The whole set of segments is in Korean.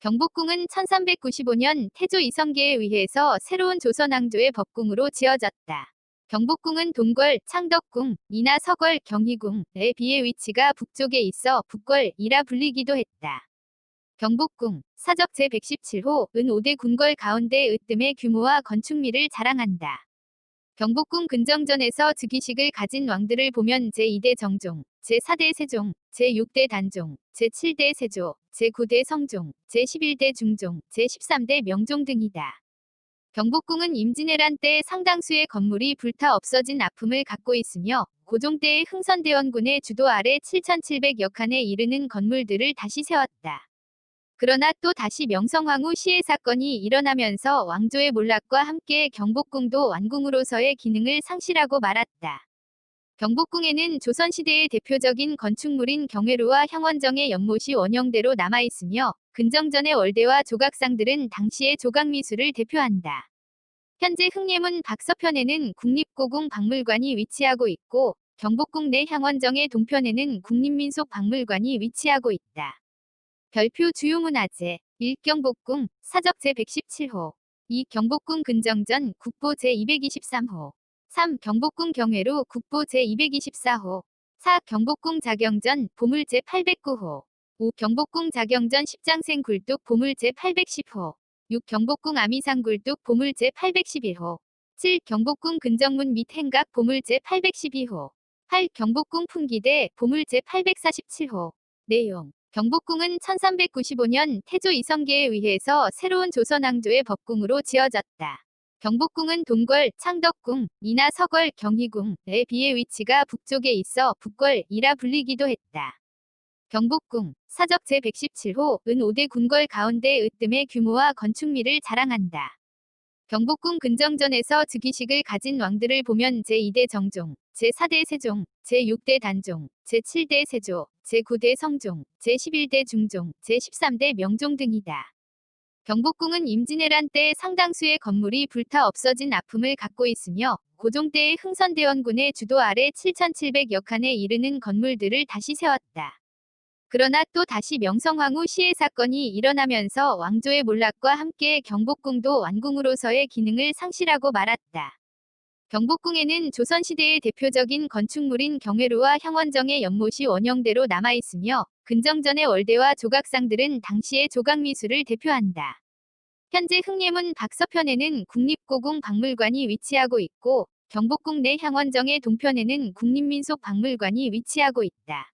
경복궁은 1395년 태조 이성계에 의해서 새로운 조선왕조의 법궁으로 지어졌다. 경복궁은 동궐, 창덕궁, 이나 서궐, 경희궁에 비해 위치가 북쪽에 있어 북궐이라 불리기도 했다. 경복궁, 사적 제117호, 은 5대 궁궐 가운데 으뜸의 규모와 건축미를 자랑한다. 경복궁 근정전에서 즉위식을 가진 왕들을 보면 제2대 정종, 제4대 세종, 제6대 단종, 제7대 세조, 제9대 성종, 제11대 중종, 제13대 명종 등이다. 경복궁은 임진왜란 때 상당수의 건물이 불타 없어진 아픔을 갖고 있으며 고종 때의 흥선대원군의 주도 아래 7,700여 칸에 이르는 건물들을 다시 세웠다. 그러나 또 다시 명성황후 시해 사건이 일어나면서 왕조의 몰락과 함께 경복궁도 완궁으로서의 기능을 상실하고 말았다. 경복궁에는 조선시대의 대표적인 건축물인 경회로와 향원정의 연못이 원형대로 남아있으며 근정전의 월대와 조각상들은 당시의 조각미술을 대표한다. 현재 흥례문 박서편에는 국립고궁 박물관이 위치하고 있고 경복궁 내 향원정의 동편에는 국립민속 박물관이 위치하고 있다. 별표 주요문화재 1경복궁 사적 제117호 2 경복궁 근정전 국보 제223호 3. 경복궁 경회로 국보 제224호 4. 경복궁 자경전 보물 제809호 5. 경복궁 자경전 십장생 굴뚝 보물 제810호 6. 경복궁 아미상 굴뚝 보물 제811호 7. 경복궁 근정문 및 행각 보물 제812호 8. 경복궁 풍기대 보물 제847호 내용 경복궁은 1395년 태조 이성계에 의해서 새로운 조선왕조의 법궁으로 지어졌다. 경복궁은 동궐, 창덕궁, 이나 서궐, 경희궁에 비해 위치가 북쪽에 있어 북궐이라 불리기도 했다. 경복궁, 사적 제117호, 은 5대 궁궐 가운데 으뜸의 규모와 건축미를 자랑한다. 경복궁 근정전에서 즉위식을 가진 왕들을 보면 제2대 정종, 제4대 세종, 제6대 단종, 제7대 세조, 제9대 성종, 제11대 중종, 제13대 명종 등이다. 경복궁은 임진왜란 때 상당수의 건물이 불타 없어진 아픔을 갖고 있으며 고종 때의 흥선대원군의 주도 아래 7,700여 칸에 이르는 건물들을 다시 세웠다. 그러나 또 다시 명성황후 시해 사건이 일어나면서 왕조의 몰락과 함께 경복궁도 완궁으로서의 기능을 상실하고 말았다. 경복궁에는 조선시대의 대표적인 건축물인 경회로와 향원정의 연못이 원형대로 남아있으며 근정전의 월대와 조각상들은 당시의 조각미술을 대표한다. 현재 흥례문 박서편에는 국립고궁 박물관이 위치하고 있고 경복궁 내 향원정의 동편에는 국립민속 박물관이 위치하고 있다.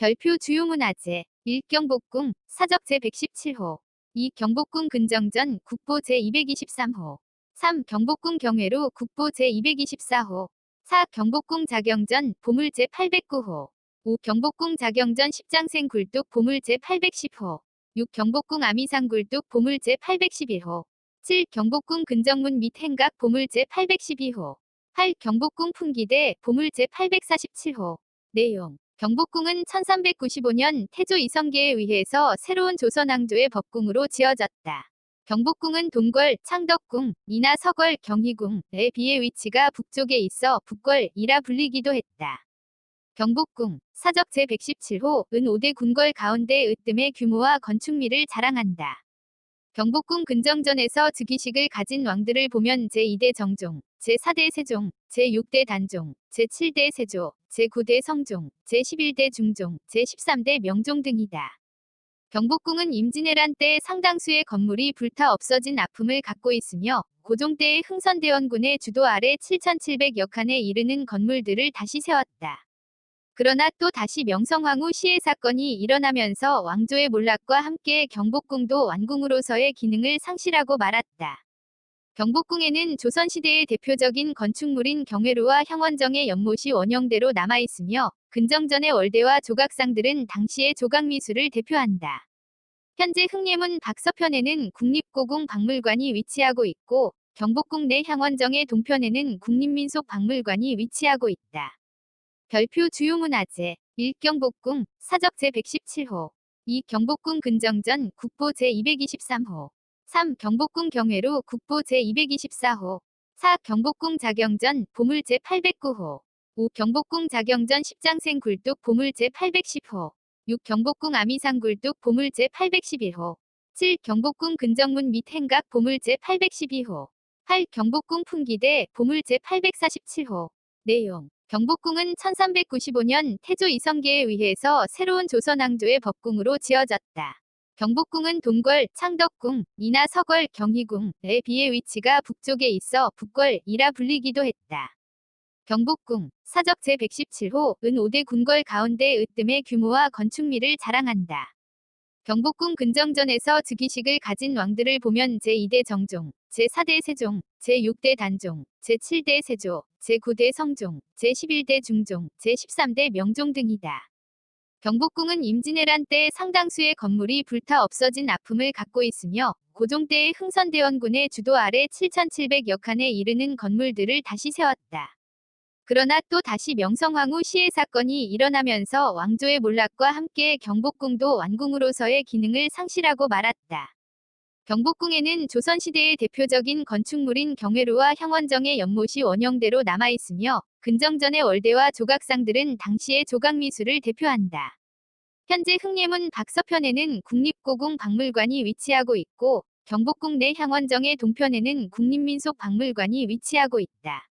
별표 주요문화재 1. 경복궁 사적 제117호 2. 경복궁 근정전 국보 제223호 3. 경복궁 경회로 국보 제224호 4. 경복궁 자경전 보물 제809호 5. 경복궁 자경전 십장생 굴뚝 보물 제810호 6. 경복궁 아미상 굴뚝 보물 제811호 7. 경복궁 근정문 및 행각 보물 제812호 8. 경복궁 풍기대 보물 제847호 내용 경복궁은 1395년 태조 이성계에 의해서 새로운 조선왕조의 법궁으로 지어졌다. 경복궁은 동궐, 창덕궁, 이나 서궐, 경희궁에 비해 위치가 북쪽에 있어 북궐이라 불리기도 했다. 경복궁, 사적 제117호, 은 5대 궁궐 가운데 으뜸의 규모와 건축미를 자랑한다. 경복궁 근정전에서 즉위식을 가진 왕들을 보면 제2대 정종, 제4대 세종, 제6대 단종, 제7대 세조, 제9대 성종, 제11대 중종, 제13대 명종 등이다. 경복궁은 임진왜란 때 상당수의 건물이 불타 없어진 아픔을 갖고 있으며 고종 때의 흥선대원군의 주도 아래 7,700여 칸에 이르는 건물들을 다시 세웠다. 그러나 또 다시 명성황후 시해 사건이 일어나면서 왕조의 몰락과 함께 경복궁도 완궁으로서의 기능을 상실하고 말았다. 경복궁에는 조선시대의 대표적인 건축물인 경회로와 향원정의 연못이 원형대로 남아있으며 근정전의 월대와 조각상들은 당시의 조각미술을 대표한다. 현재 흥례문 박서편에는 국립고궁 박물관이 위치하고 있고 경복궁 내 향원정의 동편에는 국립민속박물관이 위치하고 있다. 별표 주요문화재 1. 경복궁 사적 제117호 2. 경복궁 근정전 국보 제223호 3. 경복궁 경회로 국보 제224호 4. 경복궁 자경전 보물 제809호 5. 경복궁 자경전 십장생 굴뚝 보물 제810호 6. 경복궁 아미상 굴뚝 보물 제811호 7. 경복궁 근정문 및 행각 보물 제812호 8. 경복궁 풍기대 보물 제847호 내용 경복궁은 1395년 태조 이성계에 의해서 새로운 조선왕조의 법궁으로 지어졌다. 경복궁은 동궐, 창덕궁, 이나 서궐, 경희궁에 비해 위치가 북쪽에 있어 북궐이라 불리기도 했다. 경복궁, 사적 제117호, 은 5대 궁궐 가운데 으뜸의 규모와 건축미를 자랑한다. 경복궁 근정전에서 즉위식을 가진 왕들을 보면 제2대 정종, 제4대 세종, 제6대 단종, 제7대 세조, 제9대 성종, 제11대 중종, 제13대 명종 등이다. 경복궁은 임진왜란 때 상당수의 건물이 불타 없어진 아픔을 갖고 있으며 고종 때의 흥선대원군의 주도 아래 7,700여 칸에 이르는 건물들을 다시 세웠다. 그러나 또 다시 명성황후 시해 사건이 일어나면서 왕조의 몰락과 함께 경복궁도 완궁으로서의 기능을 상실하고 말았다. 경복궁에는 조선시대의 대표적인 건축물인 경회루와 향원정의 연못이 원형대로 남아있으며 근정전의 월대와 조각상들은 당시의 조각미술을 대표한다. 현재 흥례문 박서편에는 국립고궁 박물관이 위치하고 있고 경복궁 내 향원정의 동편에는 국립민속박물관이 위치하고 있다.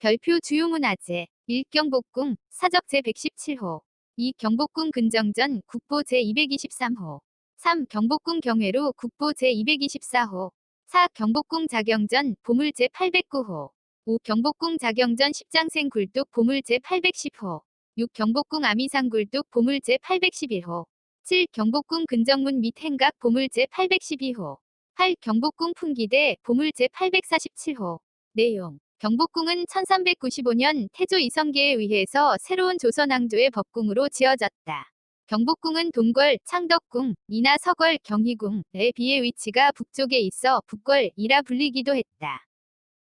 별표 주요문화재 1경복궁 사적 제117호 2 경복궁 근정전 국보 제223호 3. 경복궁 경회로 국보 제224호 4. 경복궁 자경전 보물 제809호 5. 경복궁 자경전 십장생 굴뚝 보물 제810호 6. 경복궁 아미상 굴뚝 보물 제811호 7. 경복궁 근정문 및 행각 보물 제812호 8. 경복궁 풍기대 보물 제847호 내용 경복궁은 1395년 태조 이성계에 의해서 새로운 조선왕조의 법궁으로 지어졌다. 경복궁은 동궐, 창덕궁, 이나 서궐, 경희궁에 비해 위치가 북쪽에 있어 북궐이라 불리기도 했다.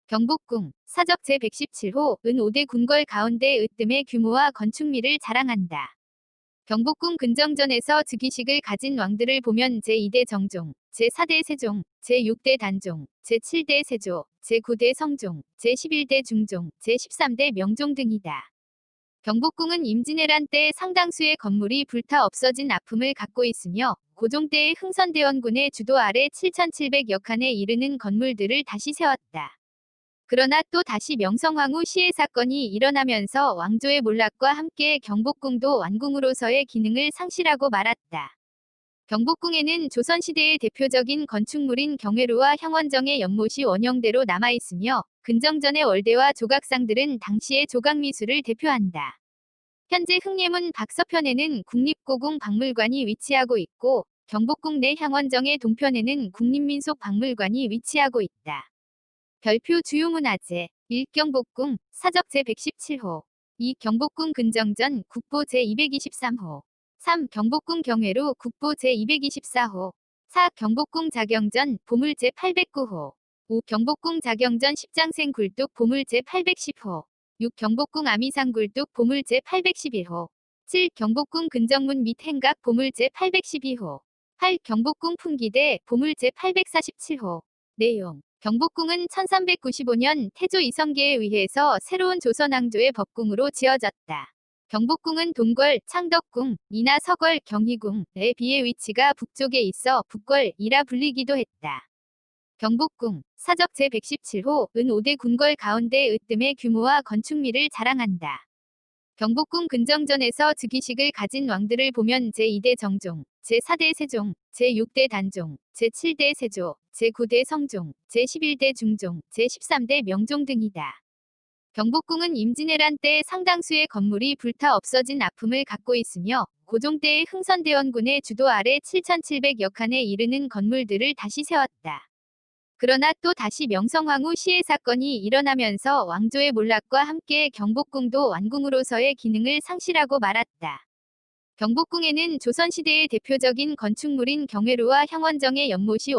경복궁, 사적 제117호, 은 5대 궁궐 가운데 으뜸의 규모와 건축미를 자랑한다. 경복궁 근정전에서 즉위식을 가진 왕들을 보면 제2대 정종, 제4대 세종, 제6대 단종, 제7대 세조, 제9대 성종, 제11대 중종, 제13대 명종 등이다. 경복궁은 임진왜란 때 상당수의 건물이 불타 없어진 아픔을 갖고 있으며 고종 때의 흥선대원군의 주도 아래 7,700여 칸에 이르는 건물들을 다시 세웠다. 그러나 또 다시 명성황후 시해 사건이 일어나면서 왕조의 몰락과 함께 경복궁도 완궁으로서의 기능을 상실하고 말았다. 경복궁에는 조선시대의 대표적인 건축물인 경회루와 향원정의 연못이 원형대로 남아있으며 근정전의 월대와 조각상들은 당시의 조각미술을 대표한다. 현재 흥례문 박서편에는 국립고궁 박물관이 위치하고 있고 경복궁 내 향원정의 동편에는 국립민속박물관이 위치하고 있다. 별표 주요문화재 1경복궁 사적 제117호 2 경복궁 근정전 국보 제223호 3. 경복궁 경회로 국보 제224호 4. 경복궁 자경전 보물 제809호 5. 경복궁 자경전 십장생 굴뚝 보물 제810호 6. 경복궁 아미상 굴뚝 보물 제811호 7. 경복궁 근정문 및 행각 보물 제812호 8. 경복궁 풍기대 보물 제847호 내용 경복궁은 1395년 태조 이성계에 의해서 새로운 조선왕조의 법궁으로 지어졌다. 경복궁은 동궐, 창덕궁, 이나 서궐, 경희궁에 비해 위치가 북쪽에 있어 북궐이라 불리기도 했다. 경복궁, 사적 제117호, 은 5대 궁궐 가운데 으뜸의 규모와 건축미를 자랑한다. 경복궁 근정전에서 즉위식을 가진 왕들을 보면 제2대 정종, 제4대 세종, 제6대 단종, 제7대 세조, 제9대 성종, 제11대 중종, 제13대 명종 등이다. 경복궁은 임진왜란 때 상당수의 건물이 불타 없어진 아픔을 갖고 있으며 고종 때의 흥선대원군의 주도 아래 7,700여 칸에 이르는 건물들을 다시 세웠다. 그러나 또 다시 명성황후 시해 사건이 일어나면서 왕조의 몰락과 함께 경복궁도 완궁으로서의 기능을 상실하고 말았다. 경복궁에는 조선시대의 대표적인 건축물인 경회루와 향원정의 연못이